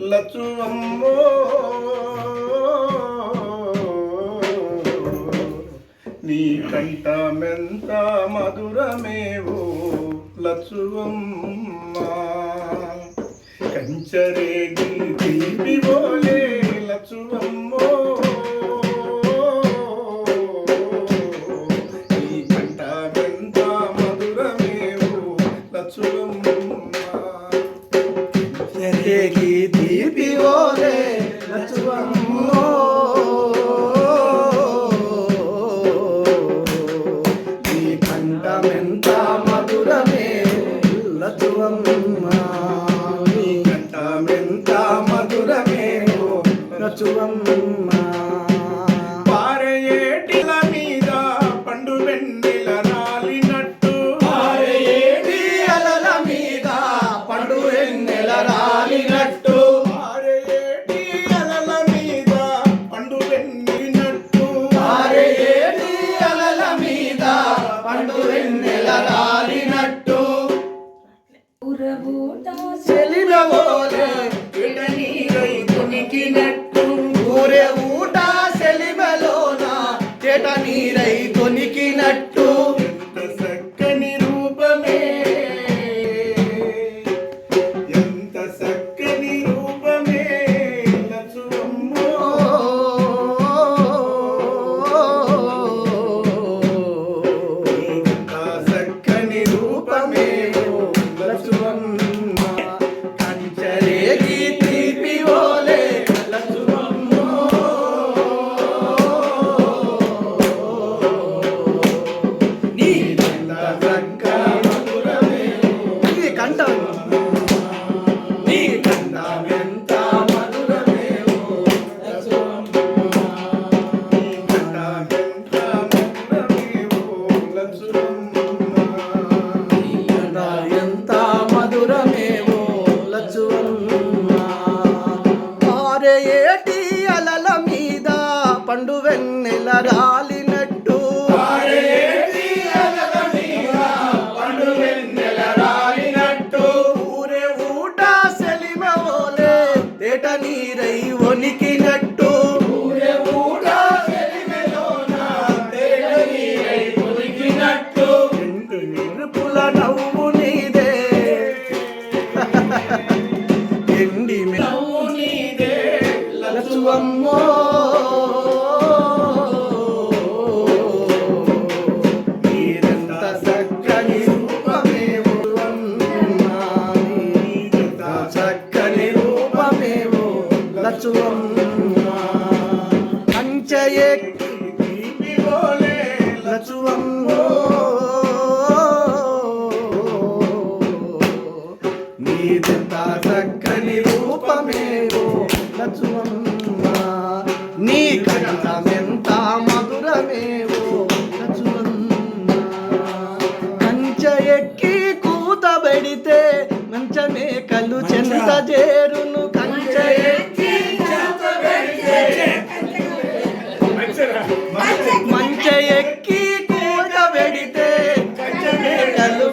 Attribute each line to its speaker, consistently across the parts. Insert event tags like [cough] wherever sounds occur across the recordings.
Speaker 1: లచువమ్మో. నీ కంఠమెంత మధురమేవో లచువమ్మ. కంచరే తీపి బోలే లచువ లచువమ్మ
Speaker 2: ఊరే నీరై ఊరే పండు వెన్నెల రాలినట్టు. ఊరే ఊట సెలిమవోలే తేట నీరై వణికినట్టు. నవ్వు నీదే. [laughs] ఎండి కంచయే లచువమ్మో. నీదెంత చక్కని రూపమేవో నీ మధురమేవో కంచ ఎక్కి కూతబెడితే మంచమే కళ్ళు చెంత చేరును. మంచ ఎక్కి కూతబెడితే కంచమే కళ్ళు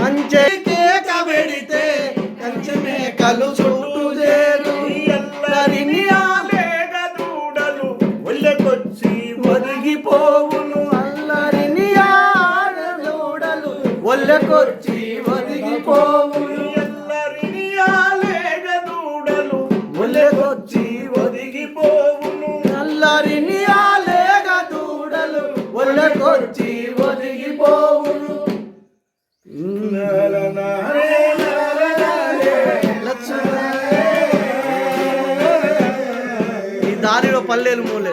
Speaker 2: మంచి కేక పెడితే కంచమే కలు చుట్టూ చేరు ఎల్లరిని
Speaker 1: దూడలు ఒళ్ళకొచ్చి
Speaker 2: ఒదిగిపోవును అల్లరిని ఆడదూడలు ఒళ్ళకొచ్చి ఒదిగిపోవును వచ్చి
Speaker 1: ఒదిగిపోవును.
Speaker 2: ఈ దారిలో పల్లెలు మూలే